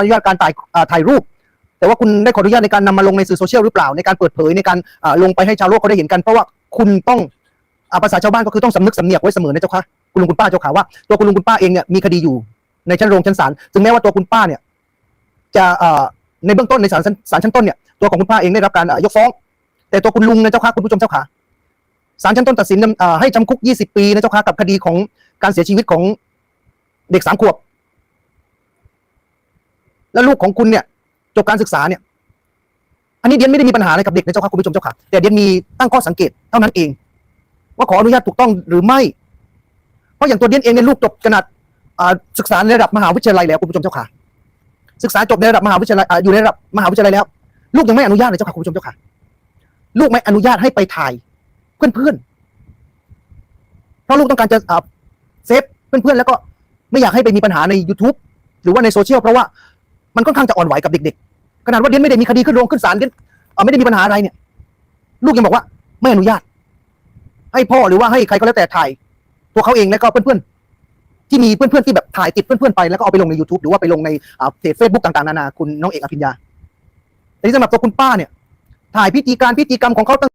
อนุญาตการถ่ายถ่ายรูป แต่ว่าคุณได้ขออนุญาตในการนำมาลงในสื่อโซเชียลหรือเปล่าในการเปิดเผยในการลงไปให้ชาวโลกเขาได้เห็นกัน เพราะว่าคุณต้องภาษาชาวบ้านก็คือต้องสำนึกสำเนียกไว้เสมอนะเจ้าค่ะคุณลุงคุณป้าเจ้าค่ะว่าตัวคุณลุงคุณป้าเองเนี่ยมีคดีอยู่ในชั้นโรงชั้นศาลถึงแม้ว่าตัวคุณป้าเนี่ย จะในเบื้องต้นในศาลศาลชั้นต้นเนี่ยตัวของคุณป้าเองได้รับการยกฟ้อง แต่ตัวคุณลุงนะเจ้าค่ะคุณผู้ชมเจ้าค่ะศาลชั้นต้นตัดสินให้จำคุก 20 ปีนะเจ้าค่ะกับคดีของการเสียชีวิตของเด็กสามขวบ แล้วลูกของคุณเนี่ยจบการศึกษาเนี่ย อันนี้เดียนไม่ได้มีปัญหาอะไรกับเด็กนะเจ้าค่ะคุณผู้ชมเจ้าค่ะ แต่เดียนมีตั้งข้อสังเกตเท่านั้นเอง ว่าขออนุญาตถูกต้องหรือไม่ เพราะอย่างตัวเดียนเองเนี่ยลูกจบขนาดศึกษาในระดับมหาวิทยาลัยแล้วคุณผู้ชมเจ้าค่ะ ศึกษาจบในระดับมหาวิทยาลัยอยู่ในระดับมหาวิทยาลัยแล้ว ลูกยังไม่อนุญาตเลยเจ้าค่ะคุณผู้ชมเจ้าค่ะ ลูกไม่อนุญาตให้ไปถ่ายเพื่อนๆ เพราะลูกต้องการจะอ่าเซฟเพื่อนๆแล้วก็ไม่อยากให้ไปมีปัญหาใน YouTube หรือว่าในโซเชียลเพราะว่า มันค่อนข้างจะอ่อนไหวกับเด็กๆ ขนาดว่าเดียนไม่ได้มีคดีขึ้นโรงขึ้นศาลเดียนเอ่อไม่ได้มีปัญหาอะไรเนี่ย ลูกยังบอกว่าไม่อนุญาต ให้พ่อหรือว่าให้ใครก็แล้วแต่ถ่ายตัวเขาเองแล้วก็เพื่อนๆ ที่มีเพื่อนๆที่แบบถ่ายติดเพื่อนๆไปแล้วก็เอาไปลงใน YouTube หรือว่าไปลงในอ่าเพจเฟซบุ๊กต่างๆนานาคุณน้องเอกอภิญญาแต่ที่สำหรับตัวคุณป้าเนี่ยถ่ายพิธีการพิธีกรรมของเขาตั้ง